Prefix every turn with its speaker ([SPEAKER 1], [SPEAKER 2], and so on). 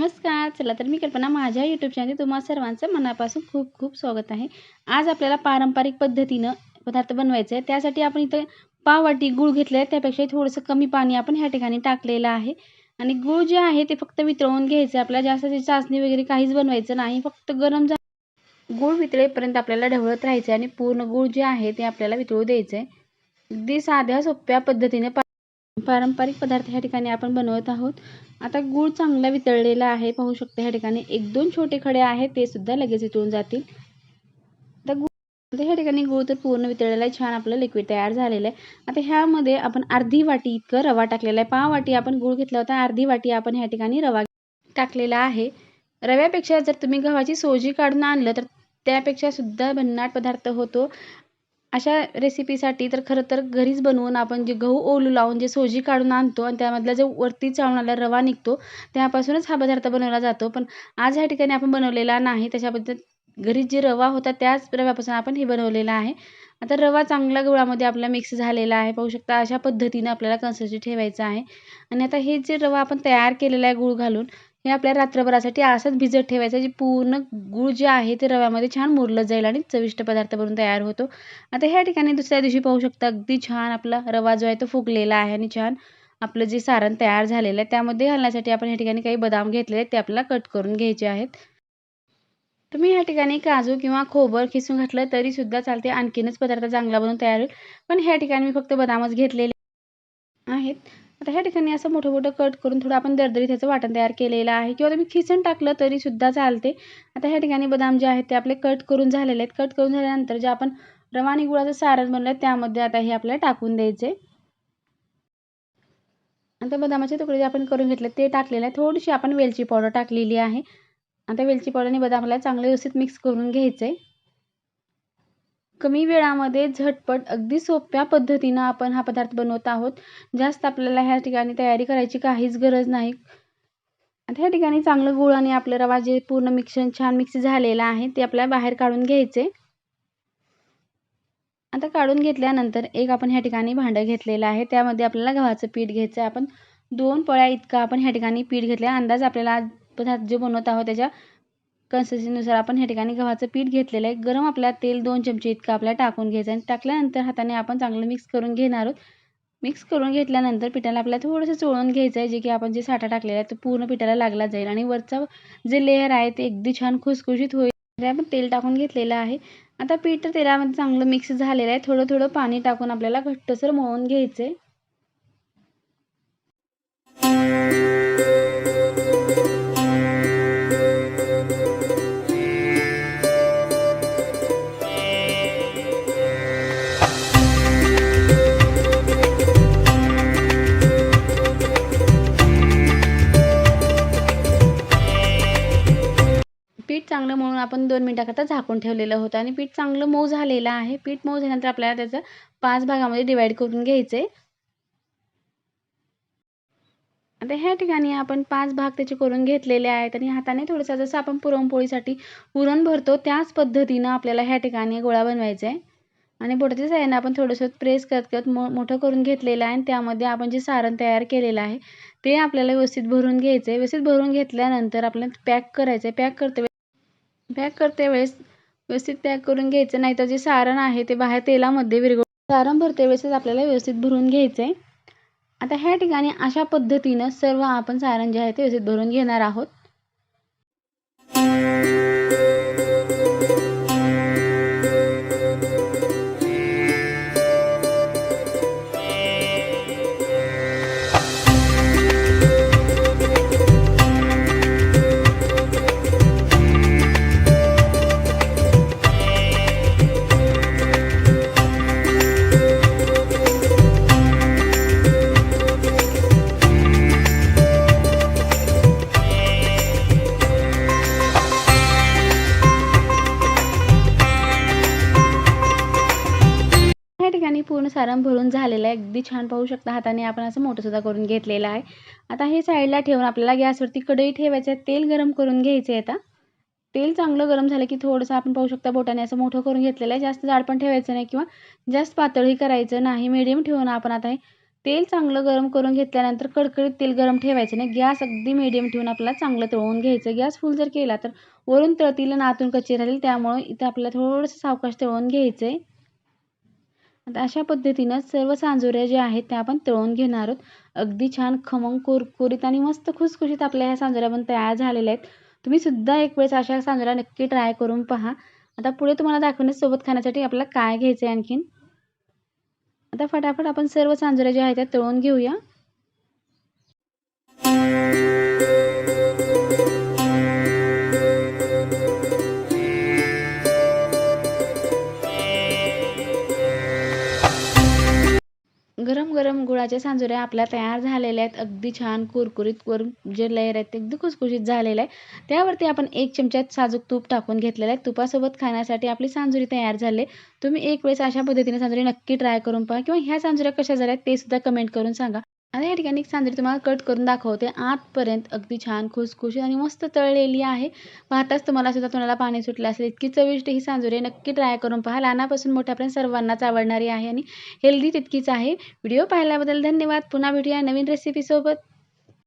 [SPEAKER 1] नमस्कार चला तर मी कल्पना माझ्या यूट्यूब चॅनल तुम्हा सर्वांचं मनापासून खूप खूप स्वागत आहे. आज आपल्याला पारंपरिक पद्धतीनं पदार्थ बनवायचे आहे त्यासाठी आपण इथं पाववाटी गूळ घेतलं आहे. त्यापेक्षा थोडंसं कमी पाणी आपण ह्या ठिकाणी टाकलेलं आहे. आणि गूळ जे आहे ते फक्त वितळवून घ्यायचं आपल्याला जास्त चाचणी वगैरे काहीच बनवायचं नाही. फक्त गरम झा गूळ वितळेपर्यंत आपल्याला ढवळत राहायचं आहे आणि पूर्ण गूळ जे आहे ते आपल्याला वितळू द्यायचं आहे. अगदी साध्या सोप्या पद्धतीने पा पारंपरिक पदार्थ ह्या ठिकाणी आपण बनवत आहोत. आता गूळ चांगला वितळलेला आहे. पाहू शकता ह्या ठिकाणी एक दोन छोटे खडे आहेत. ते सुद्धा लगेच वितळून जातील. आता गूळ ह्या ठिकाणी गूळ तर पूर्ण वितळलेला आहे. छान आपलं लिक्विड तयार झालेलं आहे. आता ह्यामध्ये आपण अर्धी वाटी इतकं रवा टाकलेला आहे. पाव वाटी आपण गूळ घेतला होता. अर्धी वाटी आपण ह्या ठिकाणी रवा टाकलेला आहे. रव्यापेक्षा जर तुम्ही गव्हाची सोजी काढून आणलं तर त्यापेक्षा सुद्धा भन्नाट पदार्थ होतो. अशा रेसिपीसाठी तर खरं तर घरीच बनवून आपण जे गहू ओलू लावून जे सोजी काढून आणतो आणि त्यामधला जो वरती चावणारा रवा निघतो त्यापासूनच हा पदार्थ बनवला जातो. पण आज ह्या ठिकाणी आपण बनवलेला नाही. त्याच्याबद्दल घरी जे रवा होता त्याच रव्यापासून आपण हे बनवलेलं आहे. आता रवा चांगला गुळामध्ये आपला मिक्स झालेला आहे. पाहू शकता अशा पद्धतीनं आपल्याला कन्सिस्टन्सी ठेवायचं आहे. आणि आता हे जे रवा आपण तयार केलेला आहे गूळ घालून हे आपल्या रात्रभरासाठी असंच भिजत ठेवायचं जे पूर्ण गूळ जे आहे ते रव्यामध्ये छान मुरलं जाईल आणि चविष्ट पदार्थ बनून तयार होतो. आता ह्या ठिकाणी दुसऱ्या दिवशी पाहू शकता अगदी छान आपला रवा जो आहे तो फुगलेला आहे आणि छान आपलं जे सारण तयार झालेलं आहे त्यामध्ये घालण्यासाठी आपण ह्या ठिकाणी काही बदाम घेतलेले आहेत ते आपल्याला कट करून घ्यायचे आहेत. तुम्ही ह्या ठिकाणी काजू किंवा खोबर खिसून घातलं तरी सुद्धा चालते आणखीनच पदार्थ चांगला बनवून तयार होईल. पण ह्या ठिकाणी मी फक्त बदामच घेतलेले आहेत. आता ह्या ठिकाणी असं मोठं मोठं कट करून थोडं आपण दरदरी त्याचं वाटण तयार केलेलं आहे. किंवा तुम्ही खिसून टाकलं तरीसुद्धा चालते. आता ह्या ठिकाणी बदाम जे आहेत ते आपले कट करून झालेले आहेत. कट करून झाल्यानंतर जे आपण रवा आणि गुळाचं सारण बनलं त्यामध्ये आता हे आपल्याला टाकून द्यायचे. आता बदामाचे तुकडे जे आपण करून घेतले ते टाकलेले आहे थोडीशी आपण वेलची पावडर टाकलेली आहे. आता वेलची पावडर आणि बदामाला चांगले व्यवस्थित मिक्स करून घ्यायचं आहे कमी वेळामध्ये झटपट अगदी सोप्या पद्धतीनं आपण हा पदार्थ बनवत आहोत. जास्त आपल्याला ह्या ठिकाणी तयारी करायची काहीच गरज नाही. आता ह्या ठिकाणी चांगलं गुळ आणि आपलं रवा जे पूर्ण मिक्सर छान मिक्स झालेलं आहे ते आपल्याला बाहेर काढून घ्यायचे. आता काढून घेतल्यानंतर एक आपण ह्या ठिकाणी भांडं घेतलेलं आहे. त्यामध्ये आपल्याला गव्हाचं पीठ घ्यायचं आहे आपण दोन पळ्या इतकं आपण ह्या ठिकाणी पीठ घेतलं अंदाज आपल्याला पदार्थ जे बनवत आहोत त्याच्या कन्सिस्टन्सीनुसार आपण ह्या ठिकाणी गव्हाचं पीठ घेतलेलं आहे. गरम आपल्याला तेल दोन चमचे इतकं आपल्याला टाकून घ्यायचं आणि टाकल्यानंतर हाताने आपण चांगलं मिक्स करून घेणार आहोत. मिक्स करून घेतल्यानंतर पिठाला आपल्याला थोडंसं चोळून घ्यायचं आहे. जे की आपण जे साठा टाकलेला आहे तो पूर्ण पिठाला लागला जाईल. आणि वरचा जे लेअर आहे ते अगदी छान खुसखुशीत होईल. आपण तेल टाकून घेतलेलं आहे. आता पीठ तेलामध्ये चांगलं मिक्स झालेलं आहे. थोडं थोडं पाणी टाकून आपल्याला घट्टसर मळून घ्यायचं आहे चांगलं मळून आपण दोन मिनटाकरता झाकून ठेवलेलं होतं आणि पीठ चांगलं मऊ झालेलं आहे. पीठ मऊ झाल्यानंतर आपल्याला त्याचं पाच भागामध्ये डिवाईड करून घ्यायचं आहे आता ह्या ठिकाणी आपण पाच भाग त्याचे करून घेतलेले आहेत आणि हाताने थोडंसं जसं आपण पुरणपोळीसाठी पुरण भरतो त्याच पद्धतीनं आपल्याला ह्या ठिकाणी गोळा बनवायचा आहे आणि बोटाच्या साह्यानं आपण थोडंसं प्रेस करत करत मो मोठं करून घेतलेलं आहे आणि त्यामध्ये आपण जे सारण तयार केलेलं आहे ते आपल्याला व्यवस्थित भरून घ्यायचं आहे व्यवस्थित भरून घेतल्यानंतर आपल्याला पॅक करायचं आहे पॅक करते पॅक करते वेळेस व्यवस्थित पॅक करून घ्यायचं नाही तर जे सारण आहे ते बाहेर तेलामध्ये विरघळ सारण भरते वेळेसच आपल्याला व्यवस्थित भरून घ्यायचं आहे आता ह्या ठिकाणी अशा पद्धतीनं सर्व आपण सारण जे आहे ते व्यवस्थित भरून घेणार आहोत. सारण भरून झालेलं आहे. अगदी छान पाहू शकता हाताने आपण असं मोठंसुद्धा करून घेतलेलं आहे. आता हे साईडला ठेवून आपल्याला गॅसवरती कढई ठेवायचं आहे तेल गरम करून घ्यायचं आहे आता. तेल चांगलं गरम झालं की थोडंसं आपण पाहू शकता बोटाने असं मोठं करून घेतलेलं आहे. जास्त जाड पण ठेवायचं नाही किंवा जास्त पातळही करायचं नाही. मिडियम ठेवून आपण आता हे तेल चांगलं गरम करून घेतल्यानंतर कडकडीत तेल गरम ठेवायचं नाही. गॅस अगदी मिडियम ठेवून आपल्याला चांगलं तळून घ्यायचं. गॅस फुल जर केला तर वरून तळतील आणि आतून कच्चे राहील. त्यामुळे इथं आपल्याला थोडंसं सावकाश तळून घ्यायचं आहे आता अशा पद्धतीनं सर्व सांजोऱ्या ज्या आहेत त्या आपण तळून घेणार आहोत. अगदी छान खमंग कुरकुरीत आणि मस्त खुसखुशीत आपल्या ह्या सांजोऱ्या पण तयार झालेल्या आहेत. तुम्ही सुद्धा एक वेळेस अशा सांजोऱ्या नक्की ट्राय करून पहा. आता पुढे तुम्हाला दाखवण्यासोबत खाण्यासाठी आपल्याला काय घ्यायचं आहे आणखीन. आता फटाफट आपण सर्व सांजोऱ्या ज्या आहेत त्या तळून घेऊया. गरम गरम गुळाच्या सांजोऱ्या आपल्या तयार झालेल्या आहेत. अगदी छान कुरकुरीत वरून जे लेअर आहेत ते अगदी खुसखुशीत झालेलं आहे त्यावरती आपण एक चमच्यात साजूक तूप टाकून घेतलेलं आहे. तुपासोबत खाण्यासाठी आपली सांजुरी तयार झाले तुम्ही एक वेळेस अशा पद्धतीने सांजुरी नक्की ट्राय करून पहा किंवा ह्या सांजुऱ्या कशा झाल्या ते सुद्धा कमेंट करून सांगा. आता या ठिकाणी सांजरी तुम्हाला कट करून दाखवते. आतपर्यंत अगदी छान खुसखुशीत आणि मस्त तळलेली आहे. पाहताच तुम्हाला सुद्धा तुम्हाला पाणी सुटलं असेल. इतकी चविष्ट ही सांजुरी नक्की ट्राय करून पहा. लहानापासून मोठ्यापर्यंत सर्वांनाच आवडणारी आहे आणि हेल्दी तितकीच आहे. व्हिडिओ पाहिल्याबद्दल धन्यवाद. पुन्हा भेटूया नवीन रेसिपीसोबत